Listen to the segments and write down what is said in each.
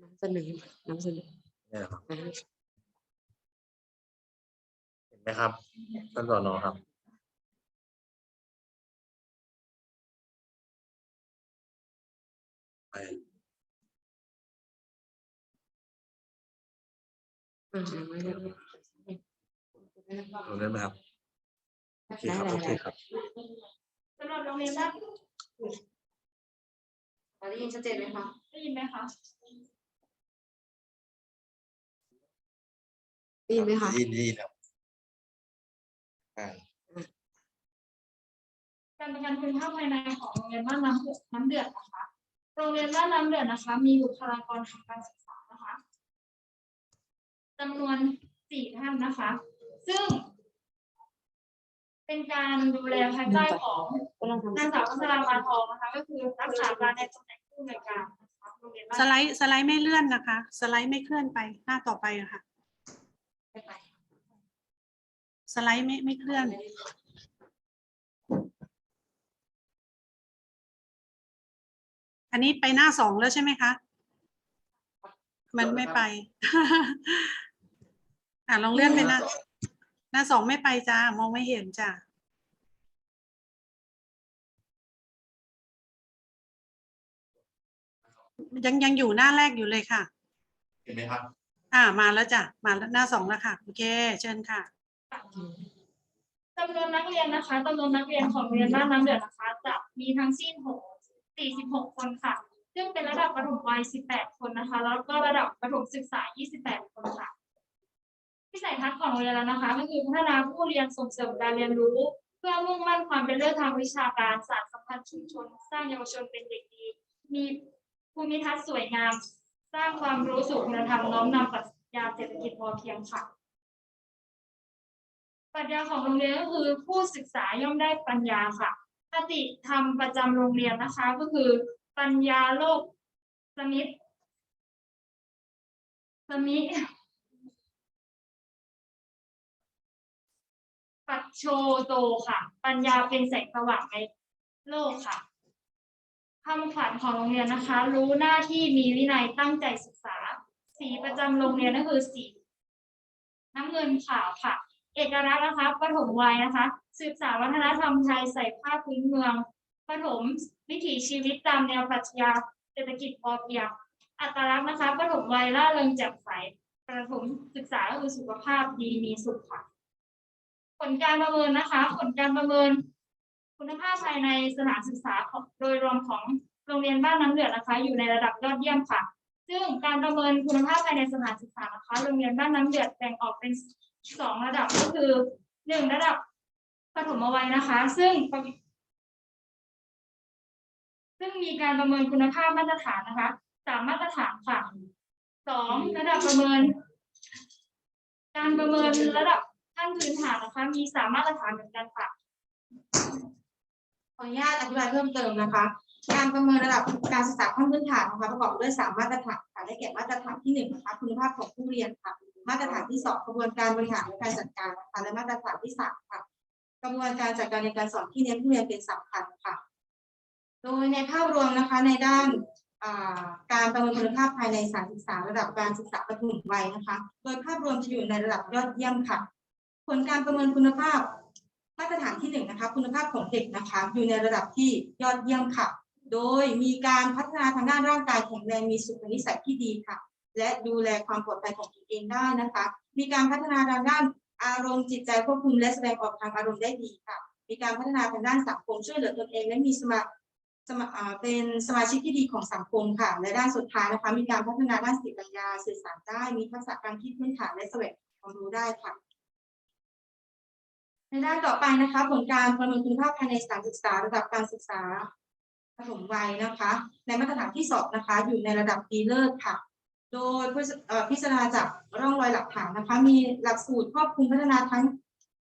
น้ำเสนอน้ำเสนอเนี่ยครับเห็นไหมครับท่านสอนอครับ ไปอ่าไม่ได้ ตรงนั้นไหมครับโอเคครับได้โอเคได้ครับสำหรับโรงเรียนบ้านตอนนี้ยินชัดเจนไหมคะได้ยินไหมคะได้ยินไหมคะดีดีครับอ่าการประกันคุณภาพภายในของโรงเรียนบ้านน้ำเดือดน้ำเดือดนะคะ โรงเรียนบ้านน้ำเดือดนะคะ มีบุคลากรทางการศึกษานะคะจำนวนสี่ท่านนะคะ ซึ่ง เป็นการดูแลภายใต้ของก็ลองทำนางสาวพัชราภาทองนะคะ ก็คือรักษาการในตำแหน่งผู้อำนวยการนะคะโรงเรียนบ้านสไลด์สไลด์ไม่เลื่อนนะคะ สไลด์ไม่เคลื่อนไปหน้าต่อไปอะค่ะไม่ไปสไลด์ไม่ไม่เคลื่อน อันนี้ไปหน้าสองแล้วใช่ไหมคะ มันไม่ไป อะลองเลื่อนไปหน้าห น้าสองไม่ไปจ้ามองไม่เห็นจ้ายังยังอยู่หน้าแรกอยู่เลยค่ะ เห็นไหมครับ อ่ามาแล้วจ้ะมาแล้วหน้าสองแล้วค่ะโอเคเชิญค่ะจำนวนนักเรียนนะคะจำนวนนักเรียนของโรงเรียนบ้านน้ำเดือดนะคะจะมีทั้งสิ้นหกสี่สิบหกคนค่ะ ซึ่งเป็นระดับประถมวัยสิบแปดคนนะคะ แล้วก็ระดับประถมศึกษายี่สิบแปดคนค่ะ วิสัยทัศน์ของโรงเรียนแล้วนะคะก็คือพัฒนาผู้เรียนส่งเสริมการเรียนรู้ เพื่อมุ่งมั่นความเป็นเลิศทางวิชาการสารสัมพันธ์ชุมชน สร้างเยาวชนเป็นเด็กดี มีภูมิทัศน์สวยงาม สร้างความรู้สู่คุณธรรมน้อมนำปรัชญาเศรษฐกิจพอเพียงค่ะปรัชญาของโรงเรียนก็คือผู้ศึกษาย่อมได้ปัญญาค่ะคติธรรมประจำโรงเรียนนะคะ ก็คือปัญญาโลกสมิธสมิ ปัจโชโตค่ะ ปัญญาเป็นแสงสว่างในโลกค่ะคำขวัญของโรงเรียนนะคะ รู้หน้าที่มีวินัยตั้งใจศึกษา สีประจำโรงเรียนก็คือสีน้ำเงินขาวค่ะ เอกลักษณ์นะคะปฐมวัยนะคะ สืบสานวัฒนธรรมไทยใส่ผ้าพื้นเมืองปฐมวิถีชีวิตตามแนวปรัชญาเศรษฐกิจพอเพียง อัตลักษณ์นะคะปฐมวัยล่าเริงแจ่มใสประถมศึกษาก็คือสุขภาพดีมีสุขค่ะ ผลการประเมินนะคะ ผลการประเมิน คุณภาพภายในสถานศึกษาโดยรวมของโรงเรียนบ้านน้ำเดือดนะคะ อยู่ในระดับยอดเยี่ยมค่ะ ซึ่งการประเมินคุณภาพภายในสถานศึกษานะคะโรงเรียนบ้านน้ำเดือดแบ่งออกเป็นสองระดับก็คือหนึ่งระดับปฐมวัยนะคะ ซึ่งซึ่งมีการประเมินคุณภาพมาตรฐานนะคะสามมาตรฐานค่ะสองระดับประเมิน การประเมินระดับ ขั้นพื้นฐานนะคะ มีสามมาตรฐานเหมือนกันค่ะ ขออนุญาตอธิบายเพิ่มเติมนะคะ การประเมินระดับการศึกษาขั้นพื้นฐานนะคะประกอบด้วยสามมาตรฐานค่ะได้แก่มาตรฐานที่หนึ่งนะคะคุณภาพของผู้เรียนค่ะ มาตรฐานที่สองกระบวนการบริหารและการจัดการนะคะและมาตรฐานที่สามค่ะกระบวนการจัดการในการสอนที่เน้นผู้เรียนเป็นสำคัญค่ะ โดยในภาพรวมนะคะในด้านการประเมินคุณภาพภายในสานศึกษาระดับการศึกษาประถมวัยนะคะ โดยภาพรวมจะอยู่ในระดับยอดเยี่ยมค่ะ ผลการประเมินคุณภาพมาตรฐานที่หนึ่งนะคะ คุณภาพของเด็กนะคะ อยู่ในระดับที่ยอดเยี่ยมค่ะ โดยมีการพัฒนาทางด้านร่างกายแข็งแรงมีสุขนิสัยที่ดีค่ะ และดูแลความปลอดภัยของตนเองได้นะคะ มีการพัฒนาทางด้านอารมณ์จิตใจควบคุมและแสดงออกทางอารมณ์ได้ดีค่ะ มีการพัฒนาทางด้านสังคมช่วยเหลือตนเอง และมีสมาสมาเป็นสมาชิกที่ดีของสังคมค่ะ และด้านสุดท้ายนะคะ มีการพัฒนาด้านสติปัญญาสื่อสารได้ มีทักษะการคิดพื้นฐานและแสวงความรู้ได้ค่ะ ด้านต่อไปนะคะผลการประเมินคุณภาพภายในสถานศึกษาระดับการศึกษาปฐมวัยนะคะ ในมาตรฐานที่สองนะคะ อยู่ในระดับดีเลิศค่ะ โดยพิจารณาจากร่องรอยหลักฐานนะคะ มีหลักสูตรครอบคลุมพัฒนาทั้ง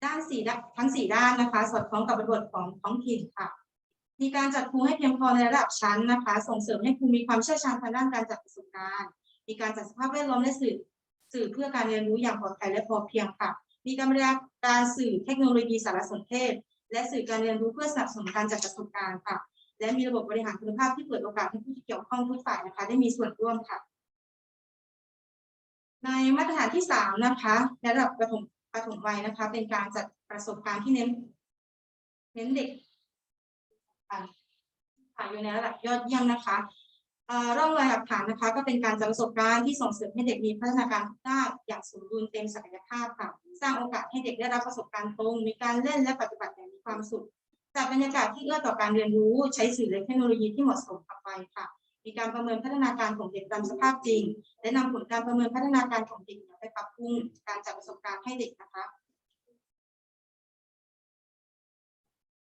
ด้านสี่ด้านทั้งสี่ด้านนะคะ สอดคล้องกับบริบทของท้องถิ่นค่ะ มีการจัดครูให้เพียงพอในระดับชั้นนะคะ ส่งเสริมให้ครูมีความเชี่ยวชาญทางด้านการจัดประสบการณ์ มีการจัดสภาพแวดล้อมและสื่อสื่อเพื่อการเรียนรู้อย่างปลอดภัยและพอเพียงค่ะ มีการบริ การสื่อเทคโนโลยีสารสนเทศ และสื่อการเรียนรู้เพื่อสนับสนุนการจัดประสบการณ์ค่ะ และมีระบบบริหารคุณภาพที่เปิดโอกาสให้ผู้ที่เกี่ยวข้องทุกฝ่ายนะคะ ได้มีส่วนร่วมค่ะ ในมาตรฐานที่สามนะคะในระดับประถมประถมวัยนะคะ เป็นการจัดประสบการณ์ที่เน้น เน้นเด็กอ่าค่ะอยู่ในระดับยอดเยี่ยมนะคะ ร่องรอยหลักฐานนะคะ ก็เป็นการจัดประสบการณ์ที่ส่งเสริมให้เด็กมีพัฒนาการทุกด้านอย่างสมบูรณ์เต็มศักยภาพค่ะ สร้างโอกาสให้เด็กได้รับประสบการณ์ตรง มีการเล่นและปฏิบัติอย่างมีความสุขจัดบรรยากาศที่เอื้อต่อการเรียนรู้ ใช้สื่อและเทคโนโลยีที่เหมาะสมกับไปค่ะ มีการประเมินพัฒนาการของเด็กตามสภาพจริง และนำผลการประเมินพัฒนาการของเด็กไปปรับปรุงการจัดประสบการณ์ให้เด็กนะคะ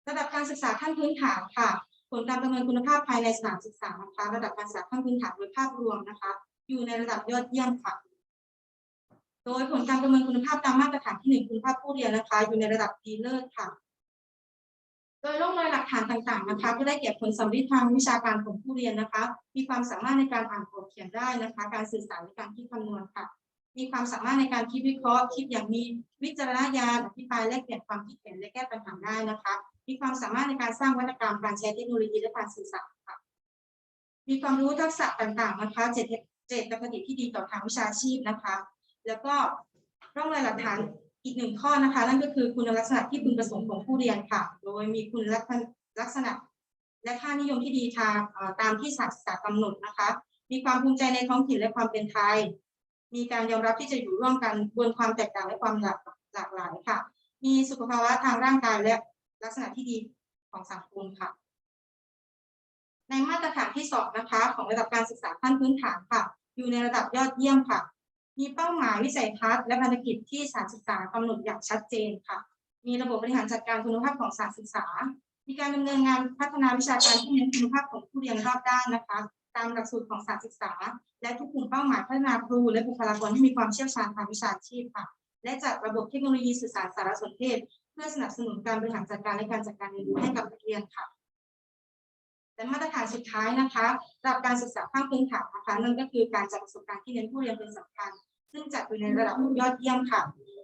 ระดับการศึกษาขั้นพื้นฐานค่ะ ผลการประเมินคุณภาพภายในสถานศึกษานะคะระดับการศึกษาขั้นพื้นฐานโดยภาพรวมนะคะ อยู่ในระดับยอดเยี่ยมค่ะ โดยผลการประเมินคุณภาพตามมาตรฐานที่หนึ่งคุณภาพผู้เรียนนะคะ อยู่ในระดับดีเลิศค่ะ โดยร่องรอยหลักฐานต่างๆนะคะก็ได้แก่ผลสำลิดทางวิชาการของผู้เรียนนะคะ มีความสามารถในการอ่านออกเขียนได้นะคะ การสื่อสารในการคิดคำนวณค่ะมีความสามารถในการคิดวิเคราะห์คิดอย่างมีวิจารณญาณอภิปรายแลกเปลี่ยนความคิดเห็นและแก้ปัญหาได้นะคะ มีความสามารถในการสร้างวัฒกรรมการใช้เทคโนโลยีและการสื่อสารค่ะมีความรู้ทักษะต่างๆนะคะเจตเจตคติที่ดีต่อทางวิชาชีพนะคะ แล้วก็ร่องรอยหลักฐานอีกหนึ่งข้อนะคะ นั่นก็คือคุณลักษณะที่พึงประสงค์ของผู้เรียนค่ะ โดยมีคุณลักษณะ และค่านิยมที่ดีทางตามที่ศาสตร์กษากำหนดนะคะ มีความภูมิใจในท้องถิ่นและความเป็นไทย มีการยอมรับที่จะอยู่ร่วมกันบนความแตกต่างและความหลากหลากหลายค่ะ มีสุขภาวะทางร่างกายและ ลักษณะที่ดีของสังคมค่ะ ในมาตรฐานที่สองนะคะ ของระดับการศึกษาขั้นพื้นฐานค่ะ อยู่ในระดับยอดเยี่ยมค่ะ มีเป้าหมายวิสัยทัศน์และภารกิจที่สถานศึกษากำหนดอย่างชัดเจนค่ะ มีระบบบริหารจัดการคุณภาพของสถานศึกษา มีการดำเนินงานพัฒนาวิชาการที่เน้นคุณภาพของผู้เรียนรอบด้านนะคะตามหลักสูตรของสถานศึกษา และทุกกลุ่มเป้าหมายพัฒนาครูและบุคลากรที่มีความเชี่ยวชาญทางวิชาชีพค่ะ และจัดระบบเทคโนโลยีสื่อสารสารสนเทศ เพื่อสนับสนุนการบริหารจัดการและการจัดการเรียนรู้ให้กับนักเรียนค่ะ และมาตรฐานสุดท้ายนะคะระดับการศึกษาขั้นพื้นฐานนะคะนั่นก็คือการจัดประสบการณ์ที่เน้นผู้เรียนเป็นสำคัญ ซึ่งจัดอยู่ในระดับยอดเยี่ยมค่ะ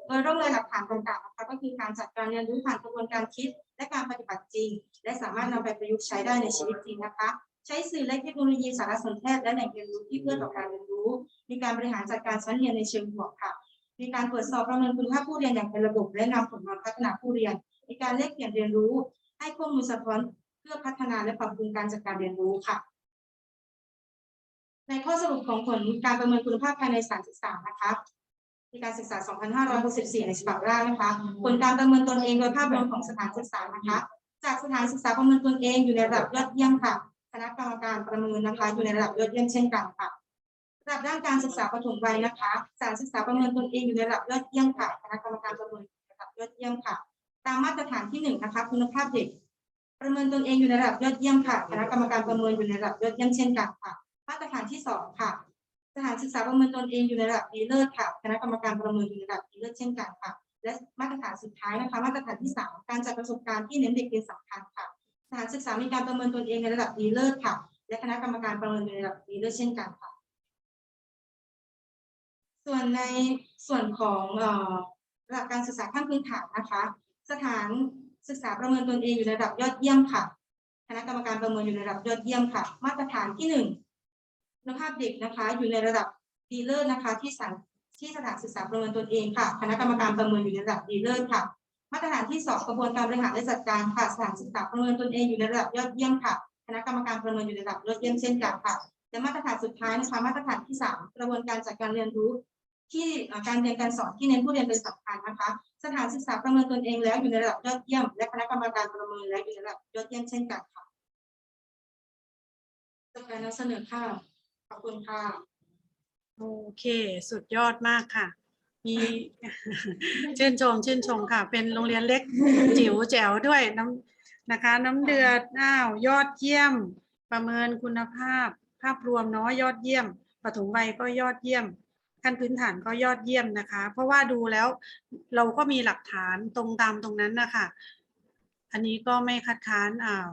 โดยร่องรอยหลักฐานต่างๆนะคะก็คือการจัดการเรียนรู้ผ่านกระบวนการคิด และการปฏิบัติจริง และสามารถนำไปประยุกต์ใช้ได้ในชีวิตจริงนะคะใช้สื่อและเทคโนโลยีสารสนเทศและแหล่งเรียนรู้ที่เพื่อต่อการเรียนรู้ มีการบริหารจัดการชั้นเรียนในเชิงบวกค่ะ มีการตรวจสอบประเมินคุณภาพผู้เรียนอย่างเป็นระบบ และนำผลมาพัฒนาผู้เรียน มีการแลกเปลี่ยนเรียนรู้ ให้ข้อมูลสะท้อนเพื่อพัฒนาและปรับปรุงการจัดการเรียนรู้ค่ะ ในข้อสรุปของผลการประเมินคุณภาพภายในสถานศึกษานะคะในการศึกษา 2564 ในฉบับแรกนะคะ ผลการประเมินตนเองโดยภาพรวมของสถานศึกษานะคะ จากสถานศึกษาประเมินตนเองอยู่ในระดับยอดเยี่ยมค่ะ คณะกรรมการประเมินนะคะ อยู่ในระดับยอดเยี่ยมเช่นกันค่ะ ระดับด้านการศึกษาปฐมวัยนะคะสานศึกษาประเมินตนเองอยู่ในระดับยอดเยี่ยมค่ะคณะกรรมการประเมินอยู่ในระดับยอดเยี่ยมค่ะ ตามมาตรฐานที่หนึ่งนะคะคุณภาพเด็ก ประเมินตนเองอยู่ในระดับยอดเยี่ยมค่ะคณะกรรมการประเมินอยู่ในระดับยอดเยี่ยมเช่นกันค่ะ มาตรฐานที่สองค่ะ สถานศึกษาประเมินตนเองอยู่ในระดับดีเลิศค่ะคณะกรรมการประเมินอยู่ในระดับดีเลิศเช่นกันค่ะ และมาตรฐานสุดท้ายนะคะ มาตรฐานที่สามการจัดประสบการณ์ที่เน้นเด็กเป็นสำคัญค่ะสถานศึกษามีการประเมินตนเองในระดับดีเลิศค่ะ และคณะกรรมการประเมินในระดับดีเลิศเช่นกันค่ะ ส่วนในส่วนของเอ่อระดับการศึกษาขั้นพื้นฐานนะคะ สถานศึกษาประเมินตนเองอยู่ในระดับยอดเยี่ยมค่ะคณะกรรมการประเมินอยู่ในระดับยอดเยี่ยมค่ะ มาตรฐานที่หนึ่งคุณภาพเด็กนะคะ อยู่ในระดับดีเลิศนะคะ ที่สถานที่สถานศึกษาประเมินตนเองค่ะ คณะกรรมการประเมินอยู่ในระดับดีเลิศค่ะ มาตรฐานที่สองกระบวนการบริหารและจัดการค่ะสถานศึกษาประเมินตนเองอยู่ในระดับยอดเยี่ยมค่ะ คณะกรรมการประเมินอยู่ในระดับยอดเยี่ยมเช่นกันค่ะและมาตรฐานสุดท้ายนะคะมาตรฐานที่สามกระบวนการจัดการเรียนรู้ ที่เอ่อการเรียนการสอนที่เน้นผู้เรียนเป็นสำคัญนะคะ สถานศึกษาประเมินตนเองแล้วอยู่ในระดับยอดเยี่ยม และคณะกรรมการประเมินแล้วอยู่ในระดับยอดเยี่ยมเช่นกันค่ะจบการนำเสนอค่ะขอบคุณค่ะโอเค สุดยอดมากค่ะ มีชื่นชมชื่นชมค่ะ เป็นโรงเรียนเล็กจิ๋วแจ๋วด้วยน้ำนะคะ น้ำเดือดอ้าวยอดเยี่ยม ประเมินคุณภาพ ภาพรวมเนาะยอดเยี่ยมปฐมวัยก็ยอดเยี่ยม ขั้นพื้นฐานก็ยอดเยี่ยมนะคะ เพราะว่าดูแล้วเราก็มีหลักฐานตรงตามตรงนั้นนะคะ อันนี้ก็ไม่คัดค้านอ้าว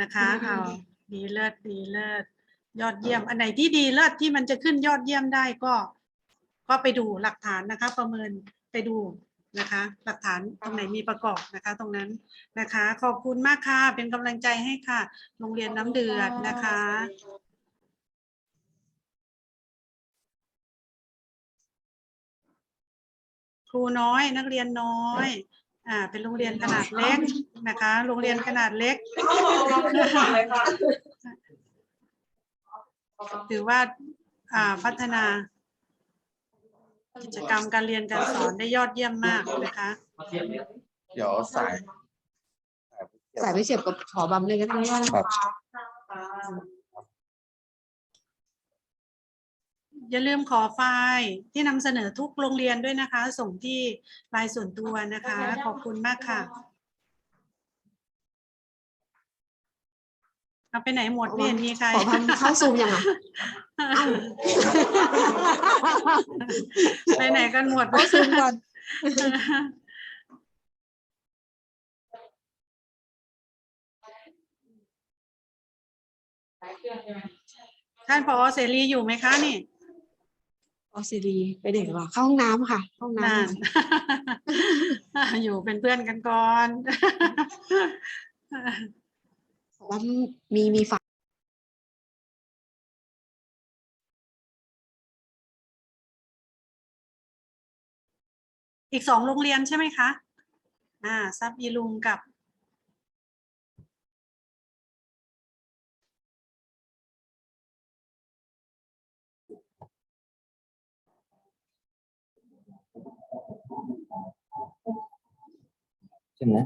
นะคะอ้าวดีเลิศดีเลิศยอดเยี่ยม อันไหนที่ดีเลิศที่มันจะขึ้นยอดเยี่ยมได้ก็ ก็ไปดูหลักฐานนะคะ ประเมินไปดูนะคะ หลักฐานตรงไหนมีประกอบนะคะ ตรงนั้นนะคะ ขอบคุณมากค่ะเป็นกำลังใจให้ค่ะ โรงเรียนน้ำเดือดนะคะ ครูน้อยนักเรียนน้อยอ่าเป็นโรงเรียนขนาดเล็กนะคะ โรงเรียนขนาดเล็ก ถือว่าอ่าพัฒนา กิจกรรมการเรียนการสอนได้ยอดเยี่ยมมากนะคะเดี๋ยวสาย สายไปเสียบกับขอบำเลยก็ได้ครับ อย่าลืมขอไฟล์ที่นำเสนอทุกโรงเรียนด้วยนะคะ ส่งที่ไลน์ส่วนตัวนะคะ ขอบคุณมากค่ะ เอาไปไหนหมดไม่เห็นมีใครขอบำเข้าซูมยังอะไปไหนกันหมดเข้าซูมก่อนท่านผอเสรีอยู่ไหมคะนี่ ออสเตรเลียไปไหนวะเข้าห้องน้ำค่ะ ห้องน้นั่นอยู่เป็นเพื่อนกันก่อนำบอกว่ามีมีฝาอีกสองโรงเรียนใช่ไหมคะ อ่าซับอีลุงกับ ใช่ไหม